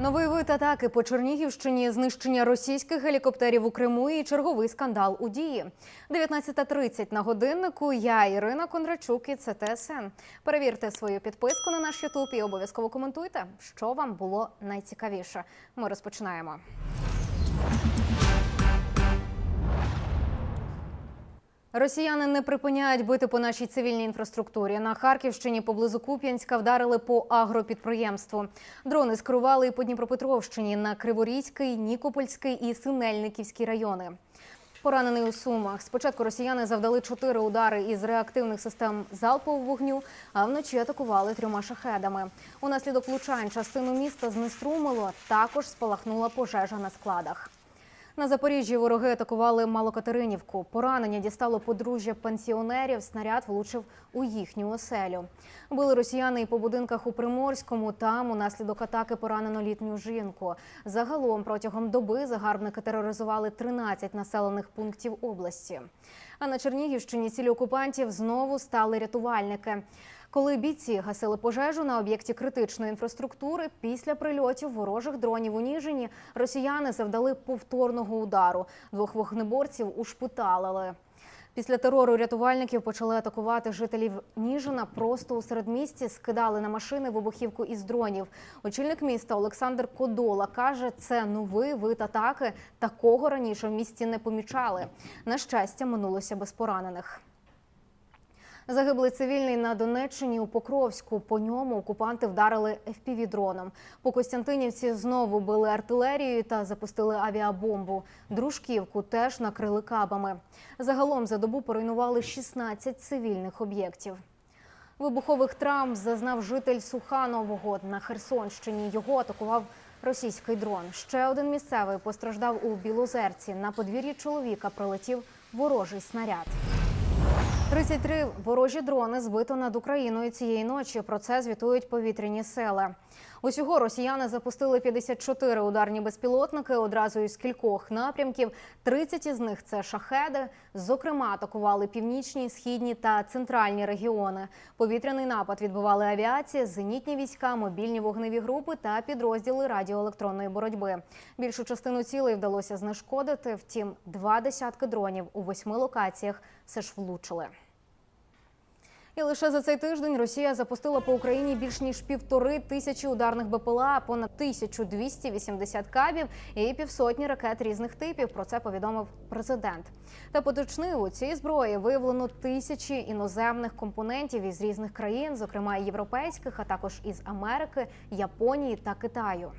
Новий вид атаки по Чернігівщині, знищення російських гелікоптерів у Криму і черговий скандал у дії. 19.30 на годиннику. Я Ірина Кондрачук і це ТСН. Перевірте свою підписку на наш Ютуб і обов'язково коментуйте, що вам було найцікавіше. Ми розпочинаємо. Росіяни не припиняють бити по нашій цивільній інфраструктурі. На Харківщині поблизу Куп'янська вдарили по агропідприємству. Дрони скерували і по Дніпропетровщині на Криворізький, Нікопольський і Синельниківський райони. Поранений у Сумах. Спочатку росіяни завдали чотири удари із реактивних систем залпового вогню, а вночі атакували трьома шахедами. Унаслідок влучань частину міста знеструмило. Також спалахнула пожежа на складах. На Запоріжжі вороги атакували Малокатеринівку. Поранення дістало подружжя пенсіонерів. Снаряд влучив у їхню оселю. Били росіяни і по будинках у Приморському. Там унаслідок атаки поранено літню жінку. Загалом протягом доби загарбники тероризували 13 населених пунктів області. А на Чернігівщині цілі окупантів знову стали рятувальники. Коли бійці гасили пожежу на об'єкті критичної інфраструктури, після прильотів ворожих дронів у Ніжині росіяни завдали повторного удару. Двох вогнеборців ушпиталили. Після терору рятувальників почали атакувати жителів Ніжина просто у середмісті, скидали на машини вибухівку із дронів. Очільник міста Олександр Кодола каже, це новий вид атаки. Такого раніше в місті не помічали. На щастя, минулося без поранених. Загиблий цивільний на Донеччині у Покровську. По ньому окупанти вдарили FPV-дроном. По Костянтинівці знову били артилерією та запустили авіабомбу. Дружківку теж накрили кабами. Загалом за добу поруйнували 16 цивільних об'єктів. Вибухових травм зазнав житель Суханового на Херсонщині. Його атакував російський дрон. Ще один місцевий постраждав у Білозерці. На подвір'ї чоловіка прилетів ворожий снаряд. 33 ворожі дрони збито над Україною цієї ночі. Про це звітують повітряні сили. Усього росіяни запустили 54 ударні безпілотники одразу із кількох напрямків. 30 із них це шахеди. Зокрема, атакували північні, східні та центральні регіони. Повітряний напад відбували авіація, зенітні війська, мобільні вогневі групи та підрозділи радіоелектронної боротьби. Більшу частину цілей вдалося знешкодити. Втім, два десятки дронів у восьми локаціях все ж влучили. І лише за цей тиждень Росія запустила по Україні більш ніж півтори тисячі ударних БПЛА, понад 1280 кабів і півсотні ракет різних типів. Про це повідомив президент. Та поточнив у цій зброї виявлено тисячі іноземних компонентів із різних країн, зокрема європейських, а також із Америки, Японії та Китаю.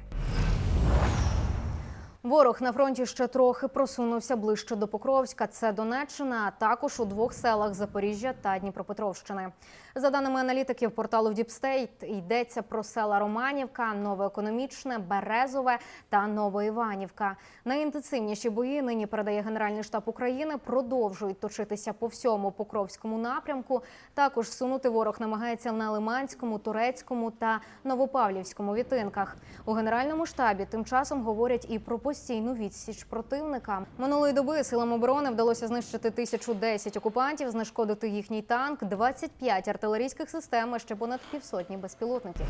Ворог на фронті ще трохи просунувся ближче до Покровська. Це Донеччина, а також у двох селах Запоріжжя та Дніпропетровщини. За даними аналітиків порталу Діпстейт, йдеться про села Романівка, Новоекономічне, Березове та Новоіванівка. Найінтенсивніші бої нині передає Генеральний штаб України. Продовжують точитися по всьому Покровському напрямку. Також сунути ворог намагається на Лиманському, Турецькому та Новопавлівському відтинках. У генеральному штабі тим часом говорять і про постійну відсіч противника. Минулої доби силам оборони вдалося знищити 1010 окупантів, знешкодити їхній танк, 25 артилерійських систем, ще понад півсотні безпілотників.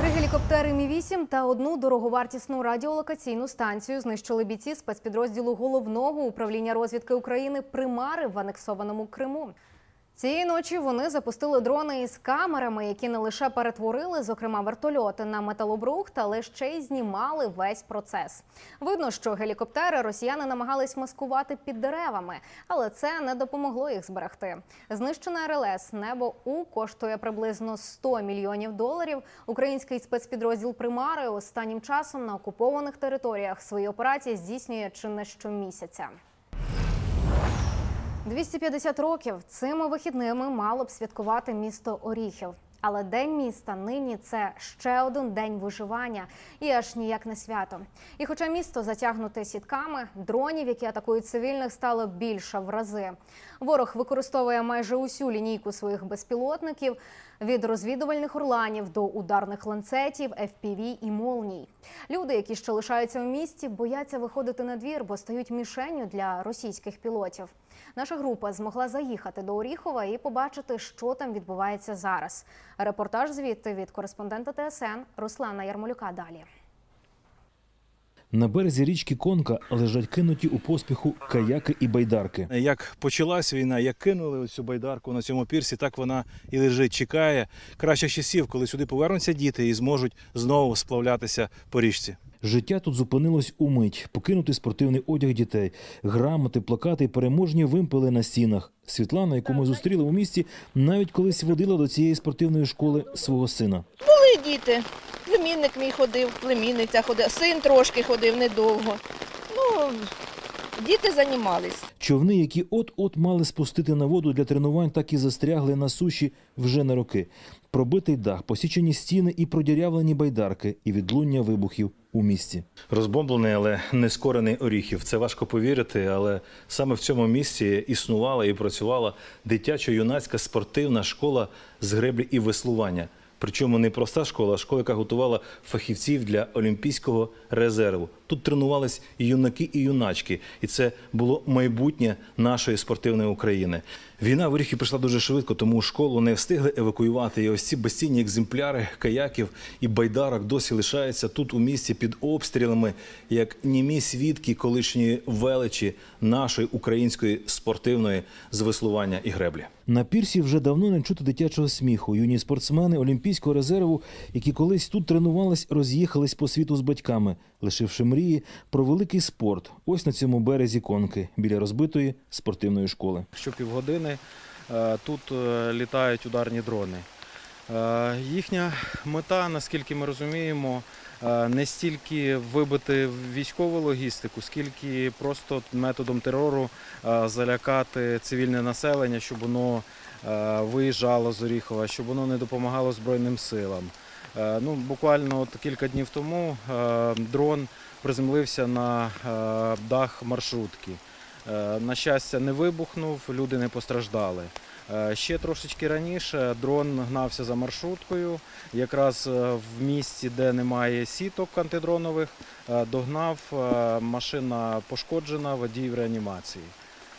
Три гелікоптери Мі 8 та одну дороговартісну радіолокаційну станцію знищили бійці спецпідрозділу головного управління розвідки України Примари в анексованому Криму. Цієї ночі вони запустили дрони із камерами, які не лише перетворили, зокрема, вертольоти на металобрухт, але ще й знімали весь процес. Видно, що гелікоптери росіяни намагались маскувати під деревами, але це не допомогло їх зберегти. Знищена РЛС небо У коштує приблизно 100 мільйонів доларів. Український спецпідрозділ Примари останнім часом на окупованих територіях свої операції здійснює чи не щомісяця. 250 років цими вихідними мало б святкувати місто Оріхів. Але день міста нині це ще один день виживання і аж ніяк не свято. І хоча місто затягнуте сітками, дронів, які атакують цивільних, стало більше в рази. Ворог використовує майже усю лінійку своїх безпілотників від розвідувальних орланів до ударних ланцетів, FPV і молній. Люди, які ще лишаються в місті, бояться виходити на двір, бо стають мішенню для російських пілотів. Наша група змогла заїхати до Оріхова і побачити, що там відбувається зараз. Репортаж звідти від кореспондента ТСН Руслана Ярмолюка. Далі. На березі річки Конка лежать кинуті у поспіху каяки і байдарки. Як почалась війна, як кинули цю байдарку на цьому пірсі, так вона і лежить, чекає кращих часів, коли сюди повернуться діти і зможуть знову сплавлятися по річці. Життя тут зупинилось у мить. Покинутий спортивний одяг дітей, грамоти, плакати і переможні вимпели на стінах. Світлана, яку ми зустріли у місті, навіть колись водила до цієї спортивної школи свого сина. Були діти. Племінник мій ходив, племінниця ходила, син трошки ходив недовго. Ну, діти займались. Човни, які от-от мали спустити на воду для тренувань, так і застрягли на суші вже на роки. Пробитий дах, посічені стіни і продірявлені байдарки, і відлуння вибухів у місті. Розбомблений, але не скорений оріхів. Це важко повірити, але саме в цьому місці існувала і працювала дитячо-юнацька спортивна школа з греблі і веслування. Причому не проста школа, а школа, яка готувала фахівців для олімпійського резерву. Тут тренувались юнаки і юначки, і це було майбутнє нашої спортивної України. Війна в Оріхів прийшла дуже швидко, тому школу не встигли евакуювати. І ось ці безцінні екземпляри каяків і байдарок досі лишаються тут у місті під обстрілами, як німі свідки колишньої величі нашої української спортивної звеслування і греблі. На пірсі вже давно не чути дитячого сміху. Юні спортсмени Олімпійського резерву, які колись тут тренувались, роз'їхались по світу з батьками, лишивши мрії про великий спорт. Ось на цьому березі конки біля розбитої спортивної школи. Щопівгодини е, тут е, літають ударні дрони. Е, Їхня мета, наскільки ми розуміємо, не стільки вибити військову логістику, скільки просто методом терору залякати цивільне населення, щоб воно виїжджало з Оріхова, щоб воно не допомагало Збройним силам. Ну, буквально от кілька днів тому дрон приземлився на дах маршрутки. Е, На щастя, не вибухнув, люди не постраждали. Е, Ще трошечки раніше дрон гнався за маршруткою. Якраз е, в місці, де немає сіток антидронових, догнав машина пошкоджена, водій в реанімації.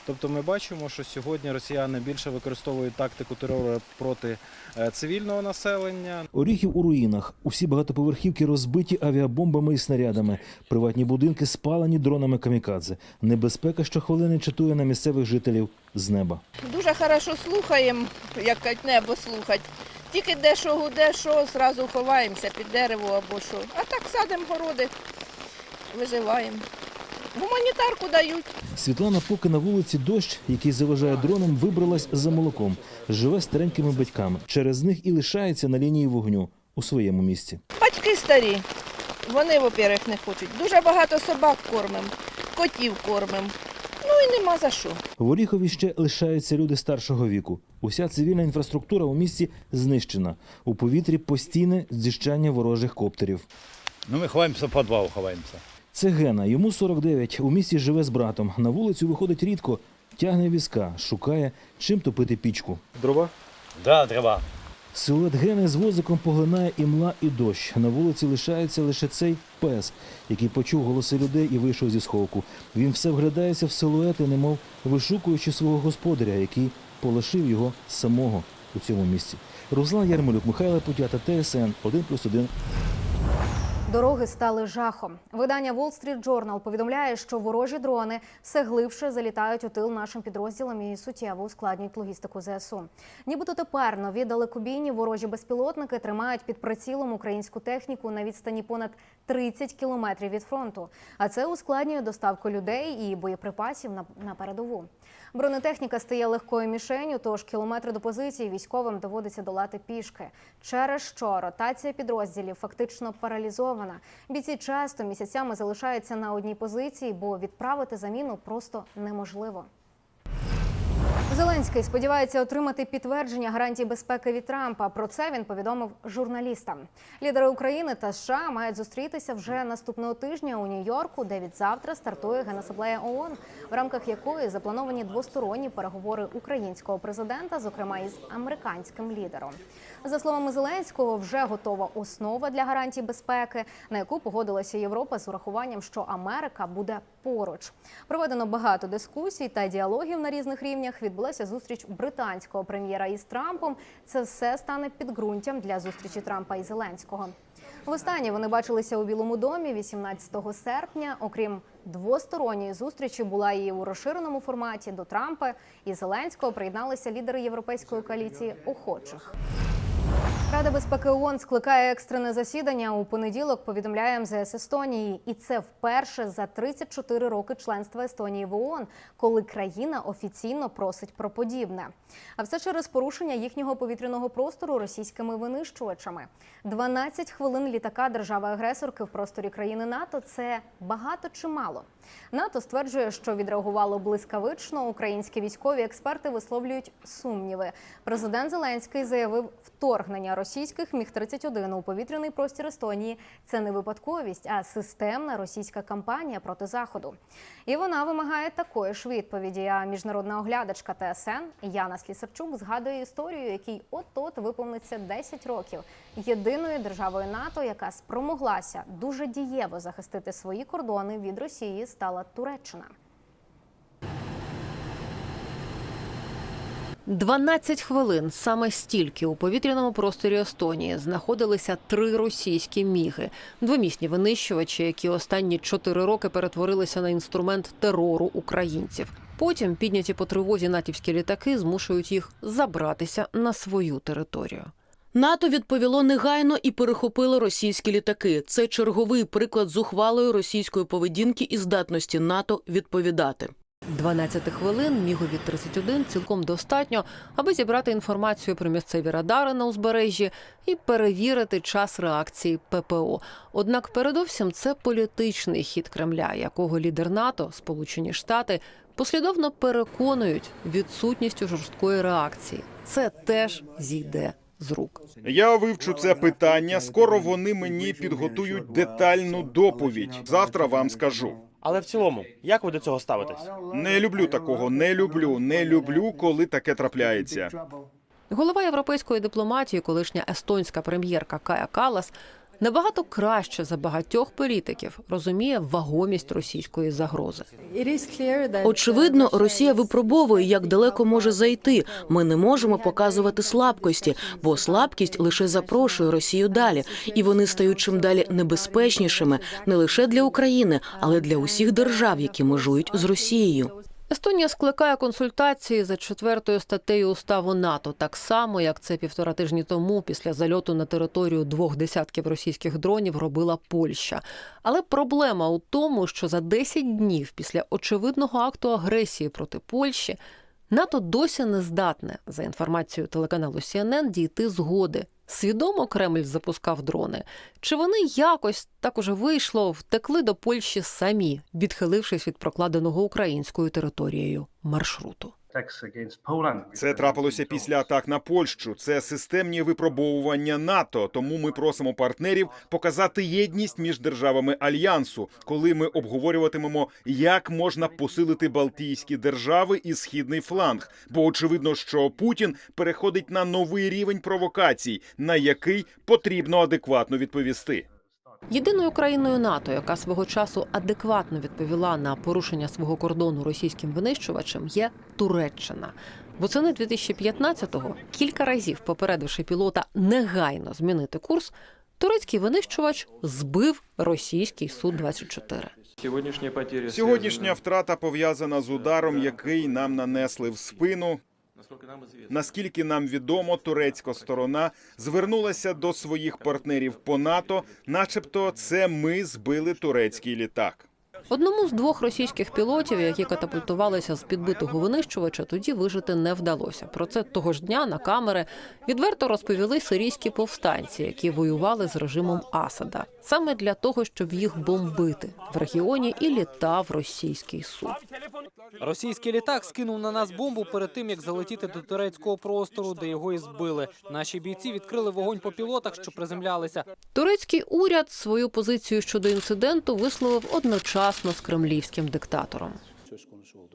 Тобто ми бачимо, що сьогодні росіяни більше використовують тактику терору проти е, цивільного населення. Оріхів у руїнах. Усі багатоповерхівки розбиті авіабомбами і снарядами. Приватні будинки спалені дронами камікадзе. Небезпека щохвилини чатує на місцевих жителів з неба. Дуже хорошо слухаємо, як кажуть, небо слухать. Тільки де що гуде, що, зразу ховаємося під дерево або що. А так садимо городи, виживаємо. Гуманітарку дають. Світлана, поки на вулиці дощ, який заважає дронам, вибралась за молоком. Живе старенькими батьками. Через них і лишається на лінії вогню у своєму місці. Батьки старі. Вони, во-первых, не хочуть. Дуже багато собак кормимо, котів кормимо. Ну і нема за що. В Оріхові ще лишаються люди старшого віку. Уся цивільна інфраструктура у місті знищена. У повітрі постійне зіщання ворожих коптерів. Ну, ми ховаємося в підвал, ховаємося. Це Гена, йому 49, у місті живе з братом. На вулицю виходить рідко, тягне візка, шукає, чим топити пічку. Дрова? Да, треба. Силует Гени з возиком поглинає імла і дощ. На вулиці лишається лише цей пес, який почув голоси людей і вийшов зі сховку. Він все вглядається в силуети, немов вишукуючи свого господаря, який полишив його самого у цьому місці. Руслан Ярмолюк, Михайло Путята, ТСН 1+,1. Дороги стали жахом. Видання Wall Street Journal повідомляє, що ворожі дрони все глибше залітають у тил нашим підрозділам і суттєво ускладнюють логістику ЗСУ. Нібито тепер нові далекобійні ворожі безпілотники тримають під прицілом українську техніку на відстані понад 30 кілометрів від фронту. А це ускладнює доставку людей і боєприпасів на, передову. Бронетехніка стає легкою мішенью, тож кілометри до позиції військовим доводиться долати пішки. Через що ротація підрозділів фактично паралізована. Бійці часто місяцями залишаються на одній позиції, бо відправити заміну просто неможливо. Зеленський сподівається отримати підтвердження гарантій безпеки від Трампа. Про це він повідомив журналістам. Лідери України та США мають зустрітися вже наступного тижня у Нью-Йорку, де від завтра стартує генасаблея ООН, в рамках якої заплановані двосторонні переговори українського президента, зокрема із американським лідером. За словами Зеленського, вже готова основа для гарантій безпеки, на яку погодилася Європа з урахуванням, що Америка буде поруч. Проведено багато дискусій та діалогів на різних рівнях. Відбулася зустріч британського прем'єра із Трампом. Це все стане підґрунтям для зустрічі Трампа і Зеленського. Востаннє вони бачилися у Білому домі 18 серпня. Окрім двосторонньої зустрічі, була і у розширеному форматі до Трампа і Зеленського приєдналися лідери європейської коаліції охочих. Рада безпеки ООН скликає екстрене засідання у понеділок. Повідомляє МЗС Естонії, і це вперше за 34 роки членства Естонії в ООН, коли країна офіційно просить про подібне. А все через порушення їхнього повітряного простору російськими винищувачами. 12 хвилин літака держави-агресорки в просторі країни НАТО це багато чи мало. НАТО стверджує, що відреагувало блискавично. Українські військові експерти висловлюють сумніви. Президент Зеленський заявив, вторгнення російських міг 31 у повітряний простір Естонії це не випадковість, а системна російська кампанія проти заходу. І вона вимагає такої ж відповіді. А міжнародна оглядачка ТСН Яна Слісарчук згадує історію, якій от-от виповниться 10 років єдиною державою НАТО, яка спромоглася дуже дієво захистити свої кордони від Росії, стала Туреччина. 12 хвилин саме стільки у повітряному просторі Естонії знаходилися три російські міги, двомісні винищувачі, які останні чотири роки перетворилися на інструмент терору українців. Потім підняті по тривозі натівські літаки змушують їх забратися на свою територію. НАТО відповіло негайно і перехопило російські літаки. Це черговий приклад зухвалої російської поведінки і здатності НАТО відповідати. 12 хвилин мігові 31 цілком достатньо, аби зібрати інформацію про місцеві радари на узбережжі і перевірити час реакції ППО. Однак, передовсім, це політичний хід Кремля, якого лідер НАТО, Сполучені Штати, послідовно переконують відсутністю жорсткої реакції. Це теж зійде з рук. Я вивчу це питання. Скоро вони мені підготують детальну доповідь. Завтра вам скажу. Але в цілому, як ви до цього ставитесь? Не люблю такого, не люблю, не люблю, коли таке трапляється. Голова європейської дипломатії, колишня естонська прем'єрка Кая Калас, набагато краще за багатьох політиків розуміє вагомість російської загрози. Очевидно, Росія випробовує, як далеко може зайти. Ми не можемо показувати слабкості, бо слабкість лише запрошує Росію далі, і вони стають чим далі небезпечнішими не лише для України, але для усіх держав, які межують з Росією. Естонія скликає консультації за четвертою статтею уставу НАТО, так само як це півтора тижні тому, після зальоту на територію двох десятків російських дронів, робила Польща. Але проблема у тому, що за 10 днів після очевидного акту агресії проти Польщі НАТО досі не здатне, за інформацією телеканалу CNN, дійти згоди. Свідомо Кремль запускав дрони. Чи вони якось так уже вийшло, втекли до Польщі самі, відхилившись від прокладеного українською територією маршруту? Це трапилося після атак на Польщу. Це системні випробовування НАТО. Тому ми просимо партнерів показати єдність між державами альянсу, коли ми обговорюватимемо, як можна посилити Балтійські держави і східний фланг. Бо очевидно, що Путін переходить на новий рівень провокацій, на який потрібно адекватно відповісти. Єдиною країною НАТО, яка свого часу адекватно відповіла на порушення свого кордону російським винищувачем, є Туреччина. Восени 2015-го, кілька разів попередивши пілота негайно змінити курс, турецький винищувач збив російський су 24 Сьогоднішня втрата пов'язана з ударом, який нам нанесли в спину. Наскільки нам відомо, турецька сторона звернулася до своїх партнерів по НАТО, начебто, це ми збили турецький літак. Одному з двох російських пілотів, які катапультувалися з підбитого винищувача, тоді вижити не вдалося. Про це того ж дня на камери відверто розповіли сирійські повстанці, які воювали з режимом Асада, саме для того, щоб їх бомбити в регіоні і літав російський суд. Російський літак скинув на нас бомбу перед тим, як залетіти до турецького простору, де його і збили. Наші бійці відкрили вогонь по пілотах, що приземлялися. Турецький уряд свою позицію щодо інциденту висловив одночасно з кремлівським диктатором.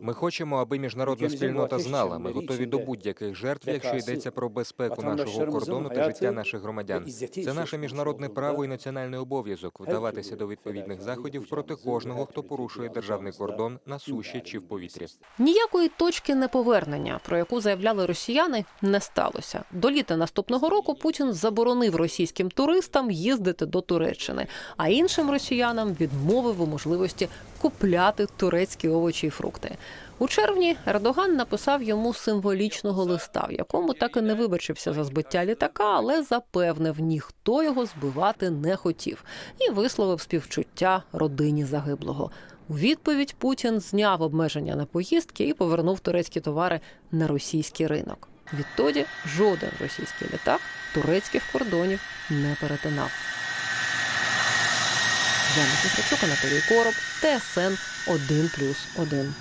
Ми хочемо, аби міжнародна спільнота знала. Ми готові до будь-яких жертв, якщо йдеться про безпеку нашого кордону та життя наших громадян. Це наше міжнародне право і національний обов'язок вдаватися до відповідних заходів проти кожного, хто порушує державний кордон на суші чи в повітрі. Ніякої точки неповернення, про яку заявляли росіяни, не сталося. До літа наступного року Путін заборонив російським туристам їздити до Туреччини, а іншим росіянам відмовив у можливості купляти турецькі овочі і фрукти. У червні Ердоган написав йому символічного листа, в якому так і не вибачився за збиття літака, але запевнив, ніхто його збивати не хотів, і висловив співчуття родині загиблого. У відповідь Путін зняв обмеження на поїздки і повернув турецькі товари на російський ринок. Відтоді жоден російський літак турецьких кордонів не перетинав. Яна Сісрачук, Анатолій Короб, ТСН 1+,1.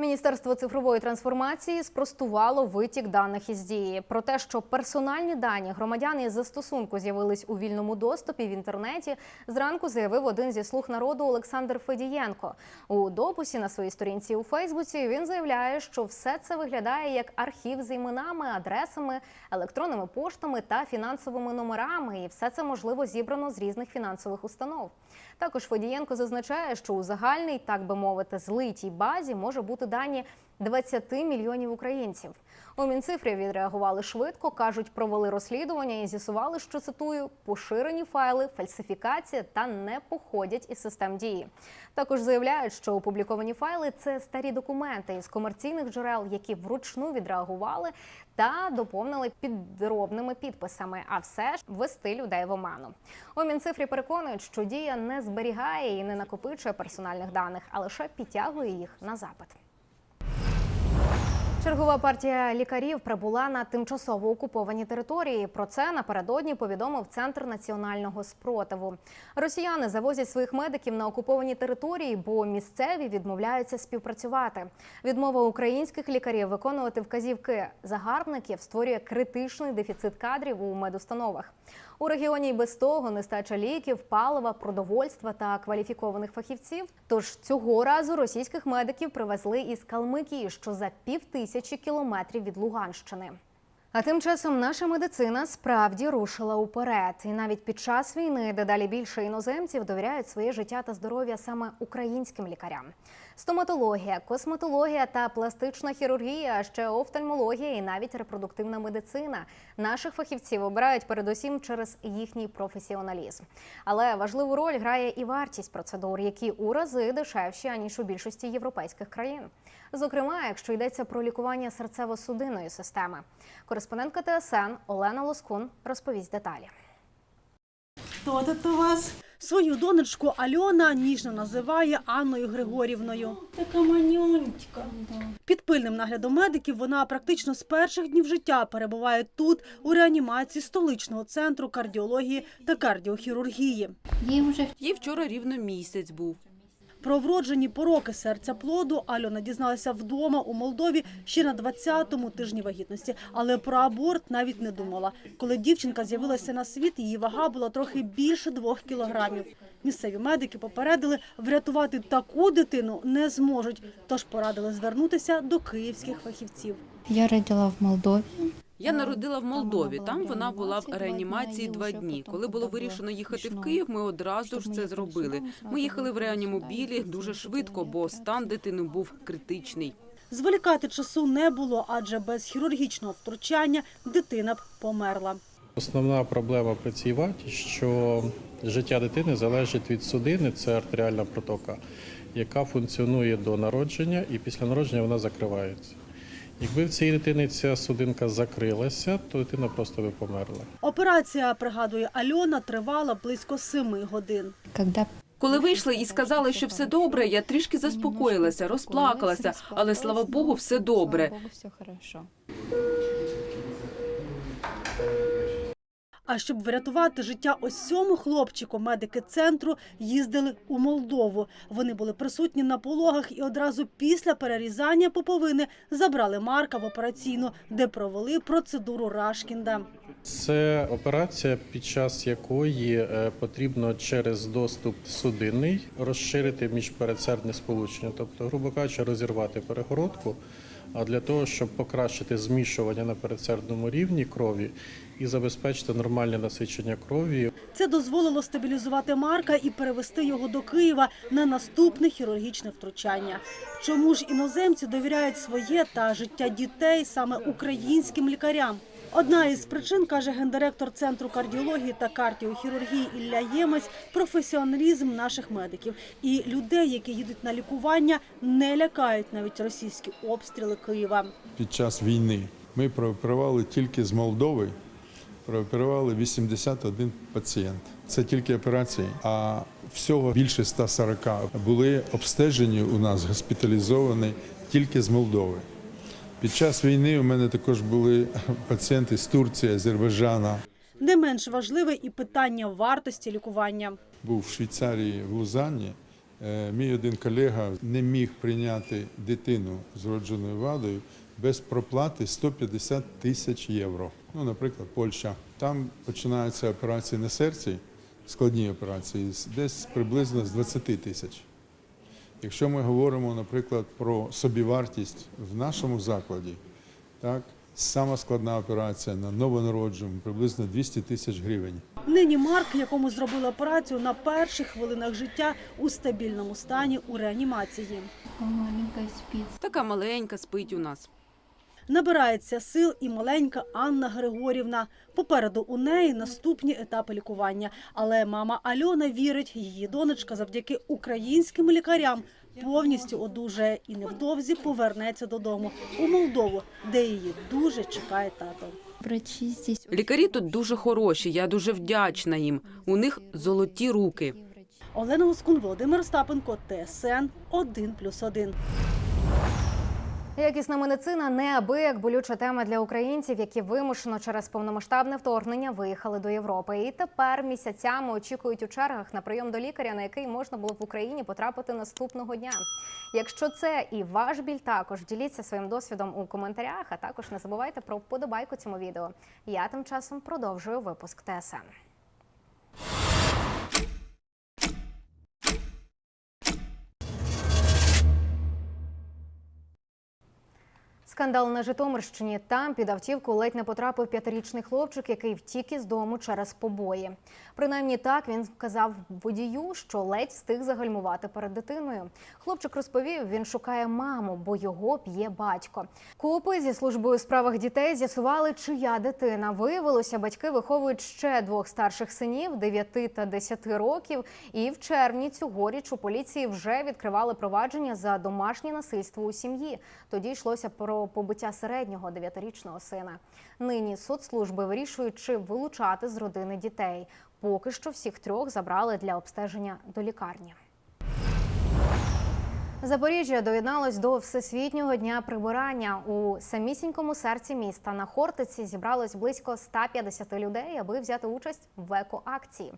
Міністерство цифрової трансформації спростувало витік даних із дії про те, що персональні дані громадян із застосунку з'явились у вільному доступі в інтернеті. Зранку заявив один зі слуг народу Олександр Федієнко. У дописі на своїй сторінці у Фейсбуці він заявляє, що все це виглядає як архів з іменами, адресами, електронними поштами та фінансовими номерами, і все це можливо зібрано з різних фінансових установ. Також Федієнко зазначає, що у загальній, так би мовити, злитій базі може бути дані 20 мільйонів українців. У Мінцифрі відреагували швидко, кажуть, провели розслідування і з'ясували, що цитую поширені файли, фальсифікація та не походять із систем дії. Також заявляють, що опубліковані файли це старі документи із комерційних джерел, які вручну відреагували та доповнили підробними підписами, а все ж ввести людей в оману. У Мінцифрі переконують, що дія не зберігає і не накопичує персональних даних, а лише підтягує їх на запит. Чергова партія лікарів прибула на тимчасово окуповані території. Про це напередодні повідомив Центр національного спротиву. Росіяни завозять своїх медиків на окуповані території, бо місцеві відмовляються співпрацювати. Відмова українських лікарів виконувати вказівки загарбників створює критичний дефіцит кадрів у медустановах. У регіоні й без того нестача ліків, палива, продовольства та кваліфікованих фахівців. Тож цього разу російських медиків привезли із Калмикії, що за пів тисячі кілометрів від Луганщини. А тим часом наша медицина справді рушила уперед, і навіть під час війни дедалі більше іноземців довіряють своє життя та здоров'я саме українським лікарям. Стоматологія, косметологія та пластична хірургія, а ще офтальмологія і навіть репродуктивна медицина. Наших фахівців обирають передусім через їхній професіоналізм. Але важливу роль грає і вартість процедур, які у рази дешевші аніж у більшості європейських країн. Зокрема, якщо йдеться про лікування серцево-судинної системи. Кореспондентка ТСН Олена Лоскун розповість деталі. Хто тут у вас? Свою донечку Альона ніжно називає Анною Григорівною. Така манюнечка. Під пильним наглядом медиків вона практично з перших днів життя перебуває тут, у реанімації столичного центру кардіології та кардіохірургії. Вже Їй вчора рівно місяць був. Про вроджені пороки серця плоду Альона дізналася вдома у Молдові ще на 20-му тижні вагітності, але про аборт навіть не думала. Коли дівчинка з'явилася на світ, її вага була трохи більше двох кілограмів. Місцеві медики попередили, врятувати таку дитину не зможуть, тож порадили звернутися до київських фахівців. Я родила в Молдові. Я народила в Молдові. Там вона була в реанімації два дні. Коли було вирішено їхати в Київ, ми одразу ж це зробили. Ми їхали в реанімобілі дуже швидко, бо стан дитини був критичний. Зволікати часу не було, адже без хірургічного втручання дитина б померла. Основна проблема при цій ваті, що життя дитини залежить від судини, це артеріальна протока, яка функціонує до народження, і після народження вона закривається. Якби в цій дитини ця судинка закрилася, то дитина просто би померла. Операція, пригадує Альона, тривала близько семи годин. Коли вийшли і сказали, що все добре, я трішки заспокоїлася, розплакалася, але слава Богу, все добре. Слава Богу, все хорошо. А щоб врятувати життя ось цьому хлопчику, медики центру їздили у Молдову. Вони були присутні на пологах і одразу після перерізання поповини забрали Марка в операційну, де провели процедуру Рашкінда. Це операція, під час якої е, потрібно через доступ судинний розширити міжпередсердне сполучення, тобто, грубо кажучи, розірвати перегородку. А для того, щоб покращити змішування на передсердному рівні крові і забезпечити нормальне насичення крові, Це дозволило стабілізувати Марка і перевести його до Києва на наступне хірургічне втручання. Чому ж іноземці довіряють своє та життя дітей саме українським лікарям? Одна із причин каже гендиректор центру кардіології та кардіохірургії Ілля Ємець професіоналізм наших медиків і людей, які їдуть на лікування, не лякають навіть російські обстріли Києва. Під час війни ми прооперували тільки з Молдови, прооперували 81 пацієнт. Це тільки операції, а всього більше 140 були обстежені у нас, госпіталізовані тільки з Молдови. Під час війни у мене також були пацієнти з Турції, Азербайджана. Не менш важливе і питання вартості лікування. Був в Швейцарії в Лузанні. Е, Мій один колега не міг прийняти дитину з вродженою вадою без проплати 150 тисяч євро. Ну, наприклад, Польща. Там починаються операції на серці, складні операції, десь приблизно з 20 тисяч. Якщо ми говоримо, наприклад, про собівартість в нашому закладі, так, сама складна операція на новонародженому приблизно 200 тисяч гривень. Нині Марк, якому зробили операцію на перших хвилинах життя у стабільному стані у реанімації. Така маленька спить у нас. Набирається сил і маленька Анна Григорівна. Попереду у неї наступні етапи лікування. Але мама Альона вірить, її донечка завдяки українським лікарям повністю одужає і невдовзі повернеться додому у Молдову, де її дуже чекає тато. Лікарі тут дуже хороші, я дуже вдячна їм. У них золоті руки. Олена Лоскун, Володимир Остапенко, ТСН 1+,1. Якісна медицина неабияк болюча тема для українців, які вимушено через повномасштабне вторгнення виїхали до Європи. І тепер місяцями очікують у чергах на прийом до лікаря, на який можна було в Україні потрапити наступного дня. Якщо це і ваш біль, також діліться своїм досвідом у коментарях. А також не забувайте про вподобайку цьому відео. Я тим часом продовжую випуск ТСН. Скандал на Житомирщині. Там під автівку ледь не потрапив п'ятирічний хлопчик, який втік із дому через побої. Принаймні так він вказав водію, що ледь встиг загальмувати перед дитиною. Хлопчик розповів, він шукає маму, бо його п'є батько. Копи зі службою у справах дітей з'ясували, чия дитина. Виявилося, батьки виховують ще двох старших синів 9 та 10 років. І в червні цьогоріч у поліції вже відкривали провадження за домашнє насильство у сім'ї. Тоді йшлося про побиття середнього 9-річного сина. Нині соцслужби вирішують, чи вилучати з родини дітей. Поки що всіх трьох забрали для обстеження до лікарні. Запоріжжя доєдналось до всесвітнього дня прибирання. У самісінькому серці міста на Хортиці зібралось близько 150 людей, аби взяти участь в еко-акції.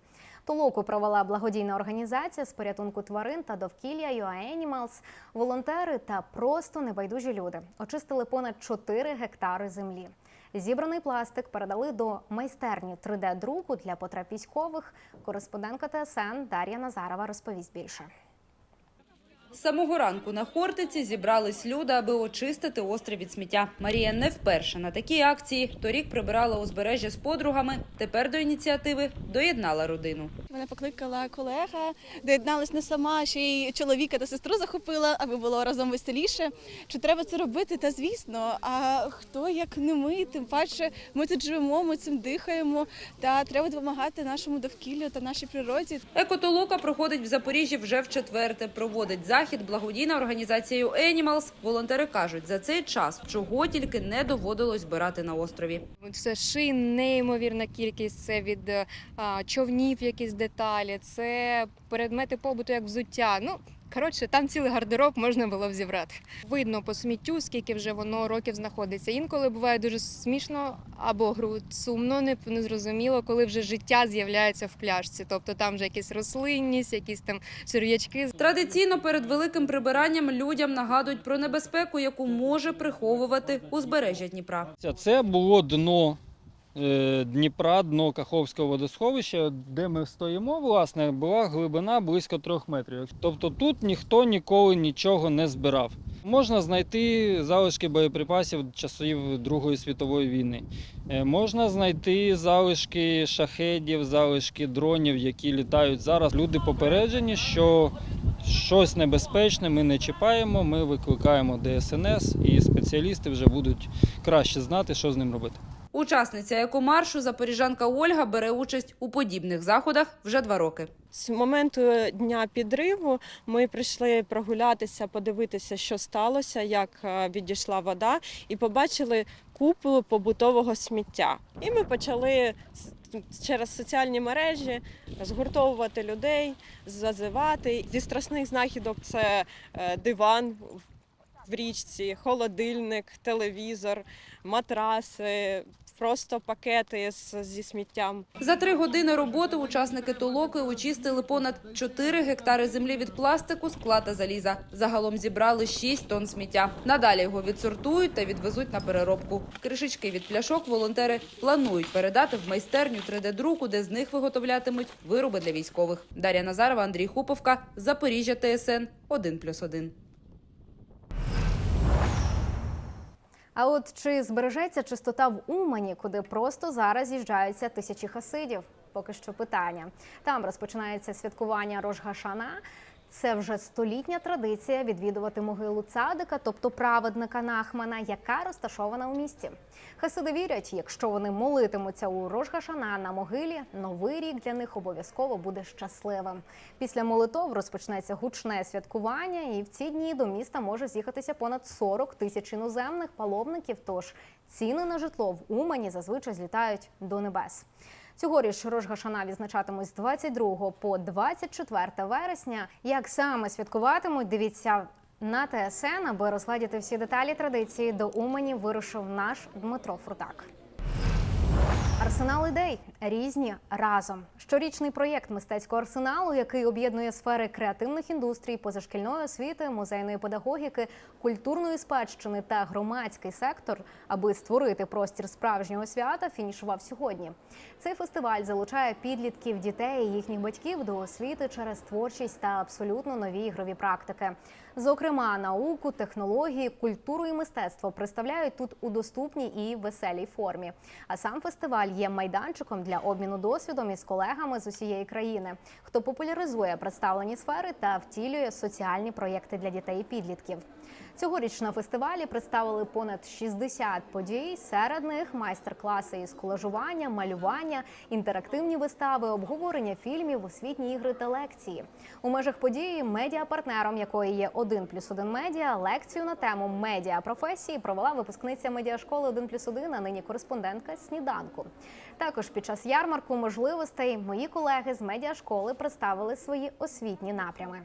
Толоку провела благодійна організація з порятунку тварин та довкілля UA Animals. Волонтери та просто небайдужі люди очистили понад 4 гектари землі. Зібраний пластик передали до майстерні 3D-друку для потреб військових. Кореспондентка ТСН Дар'я Назарова розповість більше. З самого ранку на Хортиці зібрались люди, аби очистити острів від сміття. Марія не вперше на такій акції. Торік прибирала узбережжя з подругами. Тепер до ініціативи доєднала родину. Мене покликала колега, доєдналась не сама, ще й чоловіка та сестру захопила, аби було разом веселіше. Чи треба це робити? Та звісно. А хто як не ми? Тим паче ми тут живемо, ми цим дихаємо. Та треба допомагати нашому довкіллю та нашій природі. Екотолока проходить в Запоріжжі вже в четверте. Проводить захід благодійна організація Animals. Волонтери кажуть, за цей час чого тільки не доводилось збирати на острові. Це шин, неймовірна кількість, це від човнів якісь деталі, це предмети побуту як взуття. Ну, Коротше, там цілий гардероб можна було б зібрати. Видно по сміттю, скільки вже воно років знаходиться. Інколи буває дуже смішно або гру сумно, незрозуміло, коли вже життя з'являється в пляшці. Тобто там вже якісь рослинність, якісь там черв'ячки. Традиційно перед великим прибиранням людям нагадують про небезпеку, яку може приховувати узбережжя Дніпра. Це було дно Дніпра, дно Каховського водосховища, де ми стоїмо, власне, була глибина близько трьох метрів. Тобто тут ніхто ніколи нічого не збирав. Можна знайти залишки боєприпасів часів Другої світової війни. Е, Можна знайти залишки шахедів, залишки дронів, які літають зараз. Люди попереджені, що щось небезпечне ми не чіпаємо, ми викликаємо ДСНС, і спеціалісти вже будуть краще знати, що з ним робити. Учасниця екомаршу запоріжанка Ольга бере участь у подібних заходах вже два роки. З моменту дня підриву ми прийшли прогулятися, подивитися, що сталося, як е, відійшла вода, і побачили купу побутового сміття. І ми почали через соціальні мережі згуртовувати людей, зазивати. Зі страшних знахідок це е, диван в річці, холодильник, телевізор, матраси, просто пакети з- зі сміттям. За три години роботи учасники толоки очистили понад 4 гектари землі від пластику, скла та заліза. Загалом зібрали 6 тонн сміття. Надалі його відсортують та відвезуть на переробку. Кришечки від пляшок волонтери планують передати в майстерню 3D-друку, де з них виготовлятимуть вироби для військових. Дар'я Назарова, Андрій Хуповка, Запоріжжя, ТСН 1+,1. А от чи збережеться чистота в Умані, куди просто зараз з'їжджаються тисячі хасидів? Поки що питання. Там розпочинається святкування Рожгашана. Це вже столітня традиція відвідувати могилу цадика, тобто праведника Нахмана, яка розташована у місті. Хасиди вірять, якщо вони молитимуться у Рожгашана на могилі, новий рік для них обов'язково буде щасливим. Після молитов розпочнеться гучне святкування, і в ці дні до міста може з'їхатися понад 40 тисяч іноземних паломників. Тож ціни на житло в Умані зазвичай злітають до небес. Цьогоріч Рожгашана відзначатимуть з 22 по 24 вересня. Як саме святкуватимуть, дивіться на ТСН, аби розгладіти всі деталі традиції. До Умані вирушив наш Дмитро Фрутак. Арсенал ідей різні разом. Щорічний проєкт мистецького арсеналу, який об'єднує сфери креативних індустрій, позашкільної освіти, музейної педагогіки, культурної спадщини та громадський сектор, аби створити простір справжнього свята, фінішував сьогодні. Цей фестиваль залучає підлітків, дітей і їхніх батьків до освіти через творчість та абсолютно нові ігрові практики. Зокрема, науку, технології, культуру і мистецтво представляють тут у доступній і веселій формі. А сам фестиваль є майданчиком для обміну досвідом із колегами з усієї країни, хто популяризує представлені сфери та втілює соціальні проєкти для дітей і підлітків. Цьогоріч на фестивалі представили понад 60 подій. Серед них майстер-класи із колажування, малювання, інтерактивні вистави, обговорення фільмів, освітні ігри та лекції. У межах події медіапартнером якої є 1 плюс 1 медіа, лекцію на тему медіа професії провела випускниця медіашколи 1 плюс 1, а нині кореспондентка сніданку. Також під час ярмарку можливостей мої колеги з медіашколи представили свої освітні напрями.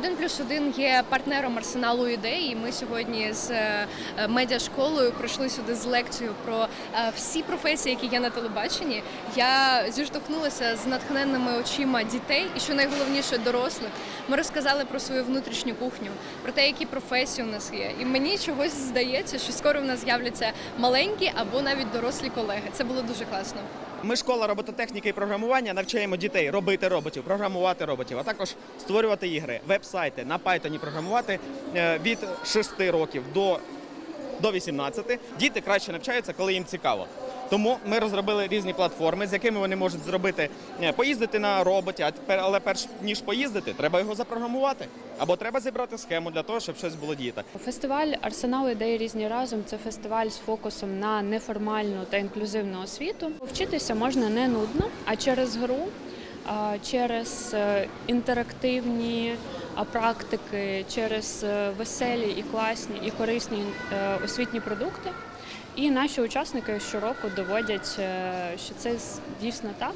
Один плюс один є партнером арсеналу ідей. І ми сьогодні з е, медіашколою прийшли сюди з лекцією про е, всі професії, які є на телебаченні. Я зіштовхнулася з натхненними очима дітей, і що найголовніше дорослих. Ми розказали про свою внутрішню кухню, про те, які професії у нас є. І мені чогось здається, що скоро в нас з'являться маленькі або навіть дорослі колеги. Це було дуже класно. Ми школа робототехніки і програмування навчаємо дітей робити роботів, програмувати роботів, а також створювати ігри, веб-сайти на Python програмувати е, від 6 років до, до 18. Діти краще навчаються, коли їм цікаво. Тому ми розробили різні платформи, з якими вони можуть зробити е, поїздити на роботі. А тепер, але перш ніж поїздити, треба його запрограмувати. Або треба зібрати схему для того, щоб щось було діяти. Фестиваль Арсенал ідей різні разом. Це фестиваль з фокусом на неформальну та інклюзивну освіту. Вчитися можна не нудно, а через гру, через е, інтерактивні практики, через е, веселі і класні і корисні освітні продукти. І наші учасники щороку доводять, е, що це дійсно так.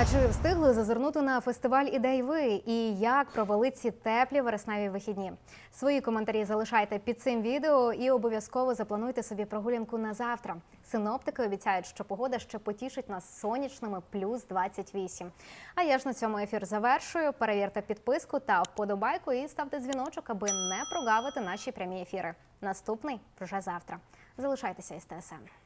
А чи встигли зазирнути на фестиваль ідей ви і як провели ці теплі вересневі вихідні? Свої коментарі залишайте під цим відео і обов'язково заплануйте собі прогулянку на завтра. Синоптики обіцяють, що погода ще потішить нас сонячними плюс 28. А я ж на цьому ефір завершую. Перевірте підписку та вподобайку і ставте дзвіночок, аби не прогавити наші прямі ефіри. Наступний вже завтра. Залишайтеся із ТСН.